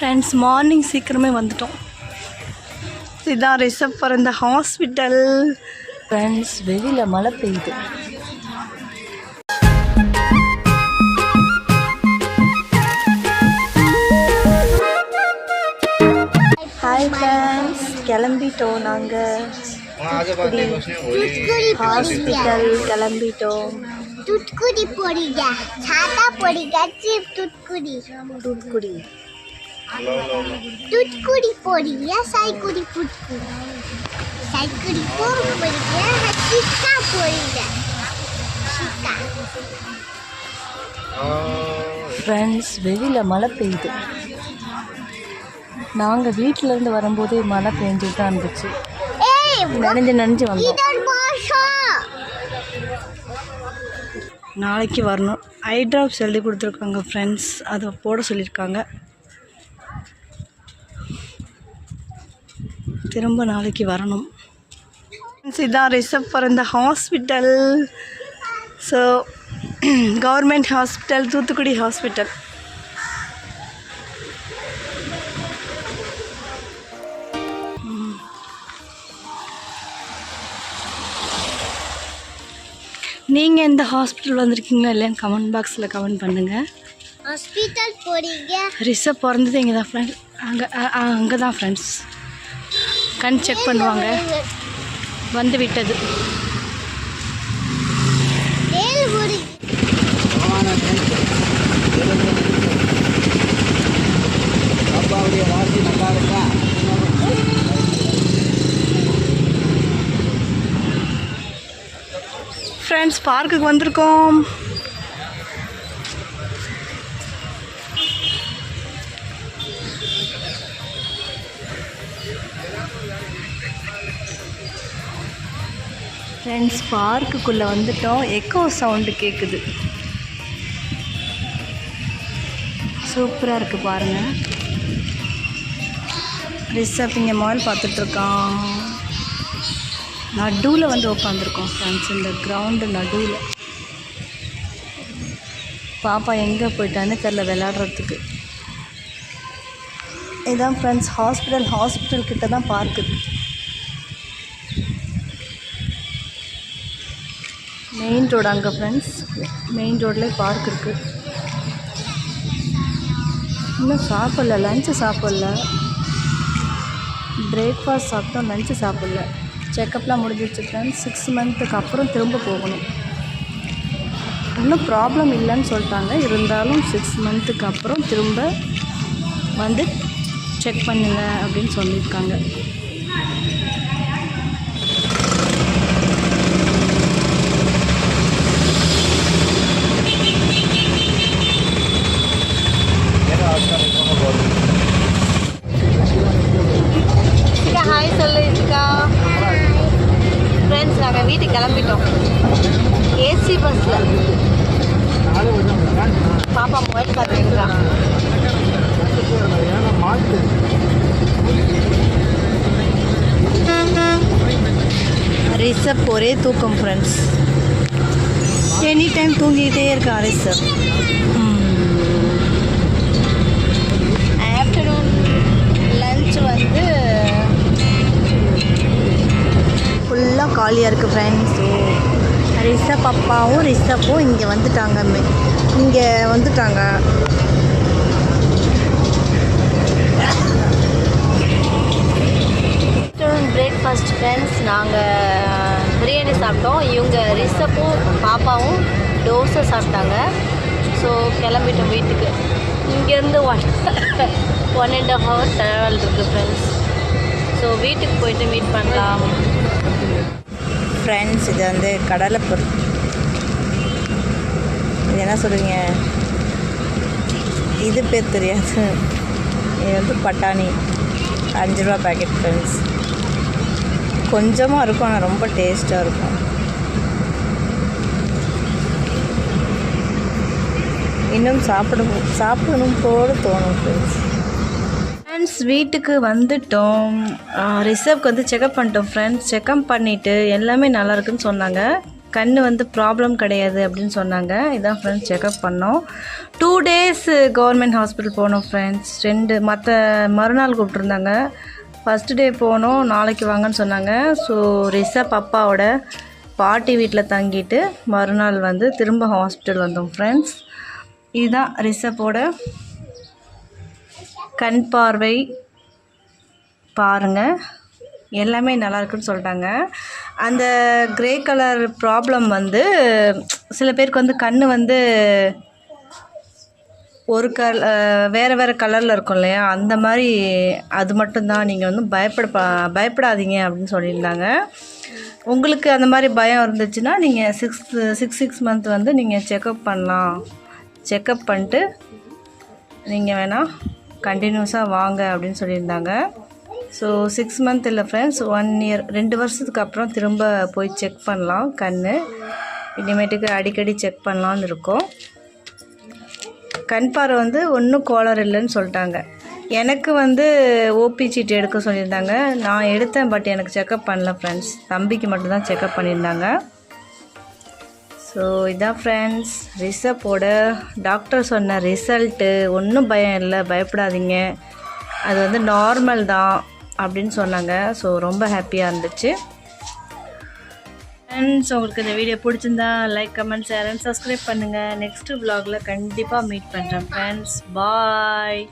Friends morning சீக்கிரமே வந்துட்டோம். இதுதான் ரிசர்வ் பிறந்த ஹாஸ்பிட்டல் ஃப்ரெண்ட்ஸ் வெளியில் மழை பெய்யுது. ஹாய் ஃப்ரெண்ட்ஸ் கிளம்பிட்டோம் நாங்கள் ஹாஸ்பிட்டல் கிளம்பிட்டோம். துட்குடி பொடிங்க சாதா பொடிங்க சீப் துட்குடி. துட்குடி. துட்குடி போடியா? சாய்க்குடி புட்கு. சாய்க்குடி போக போடியா சிக்கா போடியா சிக்கா ஃப்ரெண்ட்ஸ் வெளியில் மழை பெய்யுது. நாங்கள் வீட்டிலேருந்து வரும்போது மழை பெஞ்சிட்டு தான் இருந்துச்சு நனைஞ்சு நனைஞ்சு வந்தோம். நாளைக்கு வரணும். ஐ ட்ராப்ஸ் எழுதி கொடுத்துருக்காங்க ஃப்ரெண்ட்ஸ் அதை போட சொல்லியிருக்காங்க. திரும்ப நாளைக்கு வரணும். இதான் ரிசப் ஃபார் இந்த hospital so government hospital Thoothukudi hospital நீங்கள் எந்த ஹாஸ்பிட்டல் வந்திருக்கீங்களா இல்லையான்னு கமெண்ட் பாக்ஸில் கமெண்ட் பண்ணுங்கள் ஹாஸ்பிட்டல் போகிறீங்க ரிசப் பிறந்தது இங்கே தான் ஃப்ரெண்ட் அங்கே அங்கே தான் ஃப்ரெண்ட்ஸ் கண் செக் பண்ணுவாங்க. வந்து விட்டது ஃப்ரெண்ட்ஸ் பார்க்குக்கு வந்திருக்கோம். ஃப்ரெண்ட்ஸ் பார்க்குக்குள்ளே வந்துட்டோம். எக்கோ சவுண்டு கேட்குது சூப்பராக இருக்குது பாருங்கள் ரிஷப் இங்கே மால் பார்த்துட்ருக்கான். நடுவில் வந்து உட்காந்துருக்கோம் ஃப்ரெண்ட்ஸ் இந்த கிரவுண்டு நடுவில். பாப்பா எங்கே போயிட்டான்னு தெரில விளாட்றதுக்கு இதான் ஃப்ரெண்ட்ஸ் ஹாஸ்பிட்டல் ஹாஸ்பிட்டல் கிட்ட தான் பார்க்குது மெயின் ரோடு அங்கே ஃப்ரெண்ட்ஸ் மெயின் ரோட்லேயே பார்க் இருக்குது இன்னும் சாப்பிடல லஞ்சு சாப்பிடல. பிரேக்ஃபாஸ்ட் சாப்பிட்டோம் லஞ்சு சாப்பிடல. செக்கப்லாம் முடிஞ்சிருச்சு ஃப்ரெண்ட்ஸ் சிக்ஸ் மந்த்துக்கு அப்புறம் திரும்ப போகணும். இன்னும் ப்ராப்ளம் இல்லைன்னு சொல்லிட்டாங்க. இருந்தாலும் சிக்ஸ் மந்த்துக்கு அப்புறம் திரும்ப வந்து செக் பண்ணுங்க அப்படின்னு சொல்லியிருக்காங்க. ஹாய் சொல்லு இதுக்கா ஃப்ரெண்ட்ஸ் நாங்கள் வீட்டுக்கு கிளம்பிட்டோம். ஏசி பஸ்ஸில் பாப்பா மொபைல் பார்த்துருக்கா ரிசப் ஒரே தூக்கம் ஃப்ரெண்ட்ஸ் எனி டைம் தூங்கிக்கிட்டே இருக்கா ரிசப் ஆஃப்டர்நூன் தான் காலியாக இருக்குது ஃப்ரெண்ட்ஸ் ஸோ ரிஷப் அப்பாவும் ரிஷப்பும் இங்கே வந்துட்டாங்க இங்கே வந்துட்டாங்க. ஆஃப்டர்நூன் பிரேக்ஃபாஸ்ட் ஃப்ரெண்ட்ஸ் நாங்கள் பிரியாணி சாப்பிட்டோம். இவங்க ரிஷப்பும் பாப்பாவும் தோசை சாப்பிட்டாங்க. ஸோ கிளம்பிட்டோம் வீட்டுக்கு. இங்கேருந்து one one and half hour travel இருக்குது ஃப்ரெண்ட்ஸ் ஸோ வீட்டுக்கு போயிட்டு மீட் பண்ணலாம். ஃப்ரெண்ட்ஸ் இது வந்து கடலைப்பொரு. இது என்ன சொல்லுவீங்க இது பேர் தெரியாது. இது வந்து பட்டாணி. அஞ்சு ரூபா பேக்கெட் ஃப்ரெண்ட்ஸ் கொஞ்சமாக இருக்கும் ஆனால் ரொம்ப டேஸ்ட்டாக இருக்கும். இன்னும் சாப்பிட சாப்பிடணும் போல தோணும் ஃப்ரெண்ட்ஸ் ஃப்ரெண்ட்ஸ் வீட்டுக்கு வந்துட்டோம். ரிசர்வ்க்கு வந்து செக்அப் பண்ணிட்டோம் ஃப்ரெண்ட்ஸ் செக்அப் பண்ணிவிட்டு எல்லாமே நல்லாயிருக்குன்னு சொன்னாங்க. கண் வந்து ப்ராப்ளம் கிடையாது அப்படின்னு சொன்னாங்க. இதான் ஃப்ரெண்ட்ஸ் செக்அப் பண்ணோம். டூ டேஸ் கவர்மெண்ட் ஹாஸ்பிட்டல் போனோம் ஃப்ரெண்ட்ஸ் ரெண்டு மற்ற மறுநாள் கூப்பிட்ருந்தாங்க ஃபஸ்ட்டு டே போனோம் நாளைக்கு வாங்கன்னு சொன்னாங்க. ஸோ ரிசப் அப்பாவோட பாட்டி வீட்டில் தங்கிட்டு மறுநாள் வந்து திரும்ப ஹாஸ்பிட்டல் வந்தோம் ஃப்ரெண்ட்ஸ் இதுதான் ரிசப்போட கண் பார்வை பாருங்கள் எல்லாமே நல்லா இருக்குன்னு சொல்லிட்டாங்க. அந்த கிரே கலர் ப்ராப்ளம் வந்து சில பேருக்கு வந்து கண் வந்து ஒரு கல் வேறு வேறு கலரில் இருக்கும் இல்லையா? அந்த மாதிரி அது மட்டும்தான் நீங்கள் வந்து பயப்பட பயப்படாதீங்க அப்படின்னு சொல்லியிருந்தாங்க. உங்களுக்கு அந்த மாதிரி பயம் இருந்துச்சுன்னா நீங்கள் சிக்ஸ் சிக்ஸ் சிக்ஸ் மந்த் வந்து நீங்கள் செக்கப் பண்ணலாம். செக்கப் பண்ணிட்டு நீங்கள் வேணால் கண்டினியூஸாக வாங்க அப்படின்னு சொல்லியிருந்தாங்க. ஸோ சிக்ஸ் மந்த் இல்லை ஃப்ரெண்ட்ஸ் ஒன் இயர் ரெண்டு வருஷத்துக்கு அப்புறம் திரும்ப போய் செக் பண்ணலாம் கண் இனிமேட்டுக்கு அடிக்கடி செக் பண்ணலான்னு இருக்கோம். கண் பார்வை வந்து ஒன்றும் கோளர் இல்லைன்னு சொல்லிட்டாங்க. எனக்கு வந்து ஓபி சீட்டு எடுக்க சொல்லியிருந்தாங்க. நான் எடுத்தேன் பட் எனக்கு செக்கப் பண்ணல ஃப்ரெண்ட்ஸ் தம்பிக்கு மட்டும்தான் செக்கப் பண்ணியிருந்தாங்க. ஸோ இதான் ஃப்ரெண்ட்ஸ் ரிசப்போட டாக்டர் சொன்ன ரிசல்ட்டு ஒன்றும் பயம் இல்லை பயப்படாதீங்க. அது வந்து நார்மல் தான் அப்படின்னு சொன்னாங்க. ஸோ ரொம்ப ஹாப்பியாக இருந்துச்சு. ஃப்ரெண்ட்ஸ் உங்களுக்கு இந்த வீடியோ பிடிச்சிருந்தா like comment share and subscribe பண்ணுங்கள் நெக்ஸ்ட்டு வ்ளாகில் கண்டிப்பாக மீட் பண்ணுறேன் ஃப்ரெண்ட்ஸ் பாய்